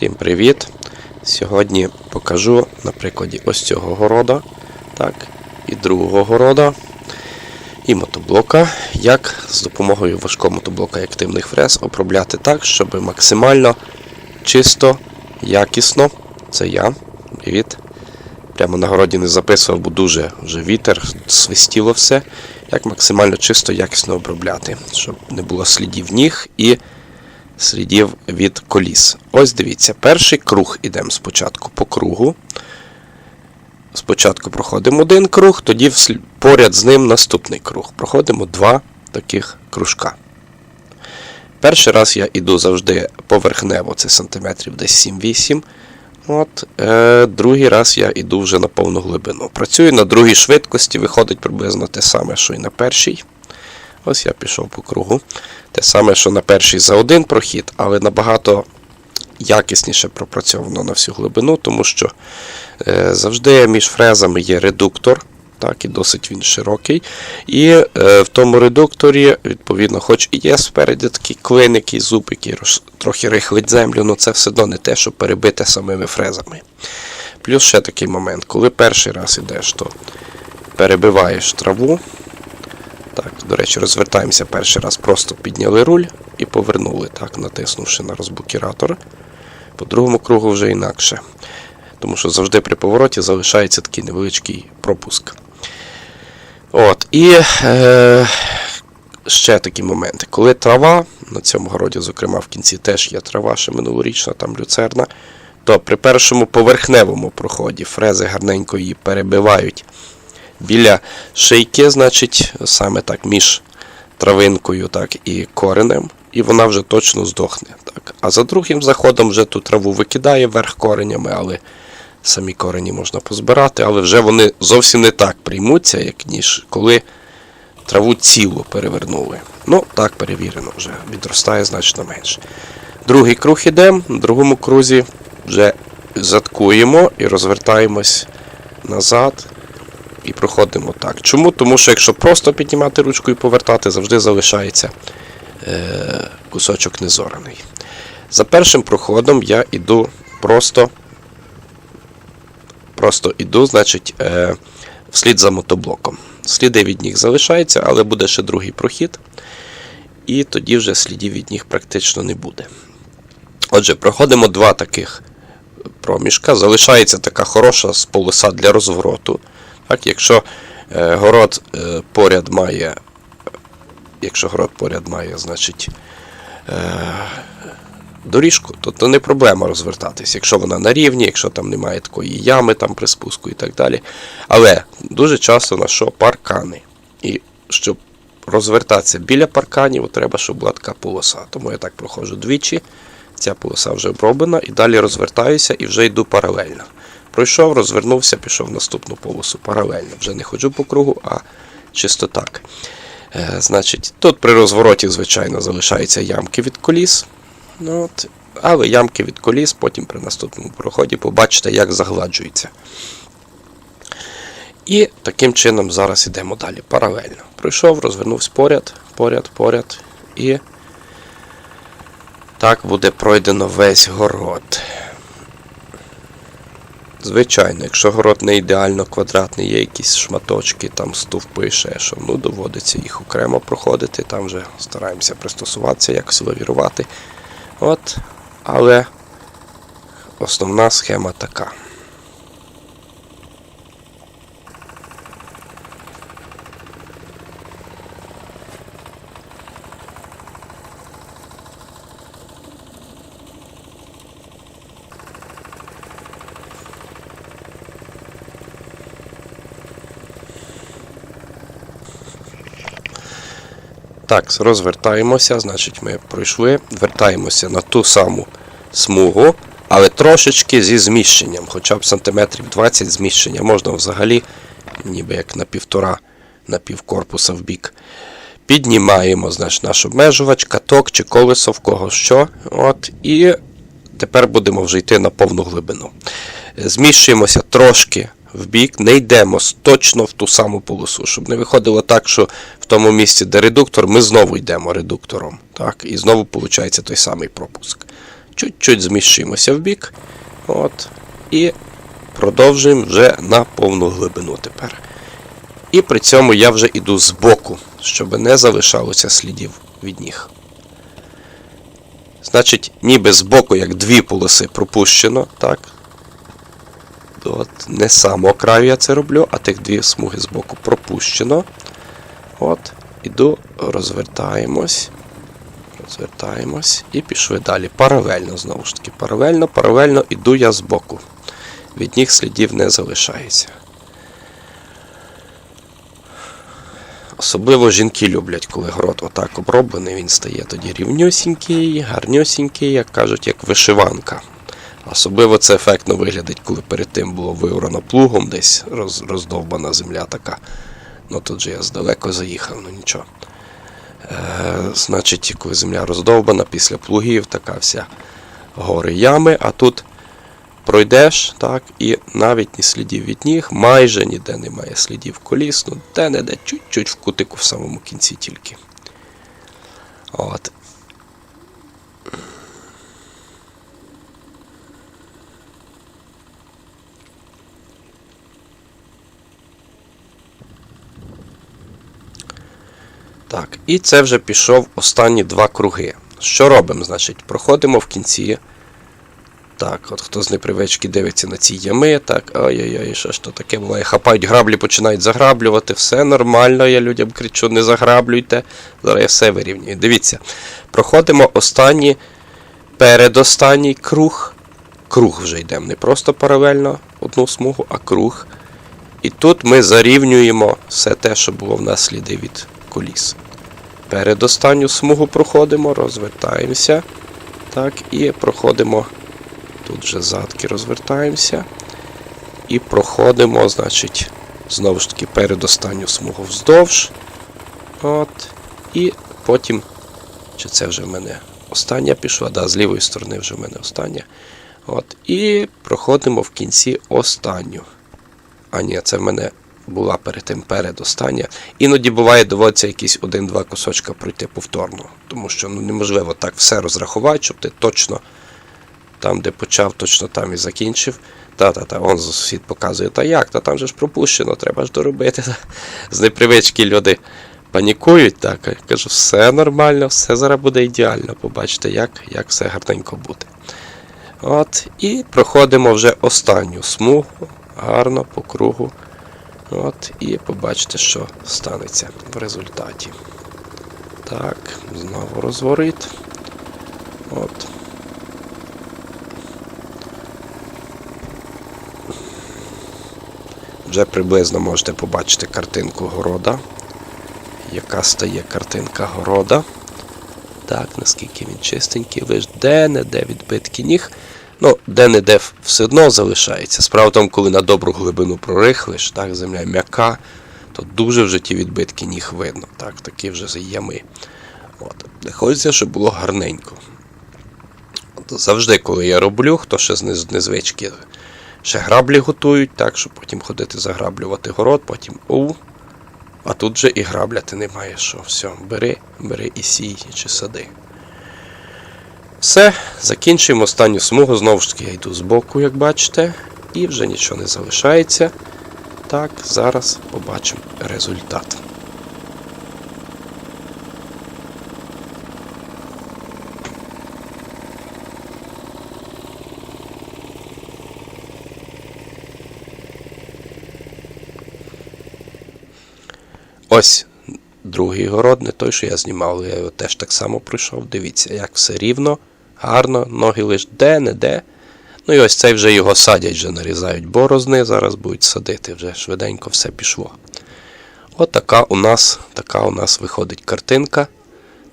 Всім привіт! Сьогодні покажу на прикладі ось цього города, так, і другого города, і мотоблока, як з допомогою важкого мотоблока і активних фрез обробляти так, щоб максимально чисто, якісно. Це я. Привіт. Прямо на городі не записував, бо дуже вже вітер, свистіло все. Як максимально чисто, якісно обробляти, щоб не було слідів ніг і слідів від коліс. Ось дивіться, перший круг ідемо спочатку по кругу. Спочатку проходимо один круг, тоді поряд з ним наступний круг. Проходимо два таких кружка. Перший раз я іду завжди поверхнево, це сантиметрів десь 7-8. От, е, другий раз я іду вже на повну глибину. Працюю на другій швидкості, виходить приблизно те саме, що і на першій. Ось я пішов по кругу. Те саме, що на перший за один прохід, але набагато якісніше пропрацьовано на всю глибину, тому що е, завжди між фрезами є редуктор, так, і досить він широкий. І е, в тому редукторі, відповідно, хоч і є спереді такий клин, який зуб, який роз, трохи рихлить землю, але це все одно не те, що перебити самими фрезами. Плюс ще такий момент, коли перший раз ідеш, то перебиваєш траву. До речі, розвертаємося перший раз, просто підняли руль і повернули, так, натиснувши на розблокіратор. По другому кругу вже інакше. Тому що завжди при повороті залишається такий невеличкий пропуск. От, і е, ще такі моменти. Коли трава, на цьому городі, зокрема, в кінці теж є трава, ще минулорічна, там люцерна, то при першому поверхневому проході фрези гарненько її перебивають біля шийки, значить, саме так між травинкою так, і коренем, і вона вже точно здохне. Так. А за другим заходом вже ту траву викидає вверх коренями, але самі корені можна позбирати, але вже вони зовсім не так приймуться, як ніж коли траву цілу перевернули. Ну, так перевірено вже, відростає значно менше. Другий круг ідемо, на другому крузі вже заткуємо і розвертаємось назад і проходимо так. Чому? Тому що якщо просто піднімати ручку і повертати, завжди залишається е, кусочок незораний. За першим проходом я іду просто. Просто іду, значить, е, вслід за мотоблоком. Сліди від них залишаються, але буде ще другий прохід. І тоді вже слідів від них практично не буде. Отже, проходимо два таких проміжка. Залишається така хороша полоса для розвороту. Так, якщо е, город е, поряд має, якщо город поряд має, значить, е, доріжку, то, то не проблема розвертатись, якщо вона на рівні, якщо там немає такої ями там при спуску і так далі. Але дуже часто на що паркани. І щоб розвертатися біля парканів, треба, щоб була така полоса. Тому я так проходжу двічі. Ця полоса вже оброблена, і далі розвертаюся і вже йду паралельно. Пройшов, розвернувся, пішов в наступну полосу паралельно. Вже не ходжу по кругу, а чисто так. Е, значить, тут при розвороті, звичайно, залишаються ямки від коліс. Ну, от, але ямки від коліс, потім при наступному проході побачите, як загладжується. І таким чином зараз йдемо далі паралельно. Пройшов, розвернувся поряд, поряд, поряд. І так буде пройдено весь город. Звичайно, якщо город не ідеально квадратний, є якісь шматочки, там стовпи, ще що, ну доводиться їх окремо проходити, там вже стараємося пристосуватися, якось лавірувати. От, але основна схема така. Так, розвертаємося, значить ми пройшли, вертаємося на ту саму смугу, але трошечки зі зміщенням, хоча б сантиметрів 20 зміщення. Можна взагалі, ніби як на півтора, на півкорпуса в бік. Піднімаємо значить, наш обмежувач, каток чи колесо в кого що. От, І тепер будемо вже йти на повну глибину. Зміщуємося трошки в бік, не йдемо точно в ту саму полосу, щоб не виходило так, що в тому місці, де редуктор, ми знову йдемо редуктором. Так, І знову виходить той самий пропуск. чуть-чуть зміщуємося в бік. От, і продовжуємо вже на повну глибину тепер. І при цьому я вже йду з боку, щоб не залишалося слідів від ніг. Значить, ніби з боку, як дві полоси пропущено, так. От, не з самого краю я це роблю, а тих дві смуги з боку пропущено. От, іду, розвертаємось. Розвертаємось і пішли далі. Паралельно, знову ж таки, паралельно, паралельно іду я з боку. Від них слідів не залишається. Особливо жінки люблять, коли город отак оброблений, він стає тоді рівнюсінький, гарнюсінький, як кажуть, як вишиванка. Особливо це ефектно виглядить, коли перед тим було виорано плугом, десь роз, роздовбана земля така. Ну тут же я здалеко заїхав, ну нічого. Е, значить, коли земля роздовбана після плугів, така вся гори ями, а тут пройдеш, так, і навіть ні слідів від ніг, майже ніде немає слідів коліс, ну де-не-де, чуть-чуть в кутику в самому кінці тільки. От. Так, і це вже пішов останні два круги. Що робимо? Значить, проходимо в кінці. Так, от хто з непривички дивиться на ці ями, так, ой-ой-ой, що ж то таке буває? Хапають граблі, починають заграблювати. Все нормально, я людям кричу, не заграблюйте. Зараз я все вирівнюю. Дивіться, проходимо останній, передостанній круг. Круг вже йдемо. Не просто паралельно одну смугу, а круг. І тут ми зарівнюємо все те, що було в нас сліди від коліс. Передостанню смугу проходимо, розвертаємося. Так, і проходимо. Тут вже задки розвертаємося. І проходимо, значить, знову ж таки, передостанню смугу вздовж. От. І потім. Чи це вже в мене остання пішла? Да, з лівої сторони вже в мене остання. От. І проходимо в кінці останню. А ні, це в мене була перед тим передостання. Іноді буває, доводиться якісь один-два кусочка пройти повторно. Тому що ну, неможливо так все розрахувати, щоб ти точно там, де почав, точно там і закінчив. Та-та-та, он сусід показує, та як, та там же ж пропущено, треба ж доробити. З непривички люди панікують, так. Я кажу, все нормально, все зараз буде ідеально. Побачите, як, як все гарненько буде. От, і проходимо вже останню смугу, гарно по кругу. От, і побачите, що станеться в результаті. Так, знову розворит. От. Вже приблизно можете побачити картинку города. Яка стає картинка города. Так, наскільки він чистенький, лиш де-не-де відбитки ніг. Ну, де-не-де все одно залишається. Справа тому, коли на добру глибину прорихлиш, так, земля м'яка, то дуже вже ті відбитки ніг видно. Так, такі вже ями. От. Хочеться, щоб було гарненько. От, завжди, коли я роблю, хто ще з незвички ще граблі готують, так, щоб потім ходити заграблювати город, потім оу. А тут же і грабляти немає що. Все, бери, бери і сій, чи сади. Все, закінчуємо останню смугу. Знову ж таки, я йду збоку, як бачите, і вже нічого не залишається. Так, зараз побачимо результат. Ось другий город, не той, що я знімав, я його теж так само пройшов. Дивіться, як все рівно, гарно, ноги лише де-не-де. Ну і ось цей вже його садять, вже нарізають борозни, зараз будуть садити, вже швиденько все пішло. От така у нас, така у нас виходить картинка.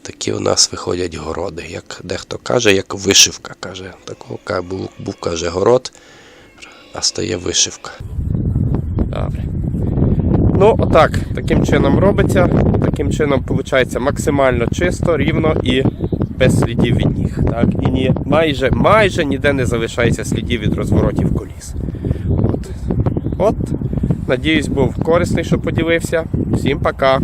Такі у нас виходять городи. Як дехто каже, як вишивка. каже. Такого був, був каже город, а стає вишивка. Добре. Ну, отак, таким чином робиться. Таким чином виходить максимально чисто, рівно і без слідів від ніг. Так? І ні, майже, майже ніде не залишається слідів від розворотів коліс. От. От. Надіюсь, був корисний, що поділився. Всім пока.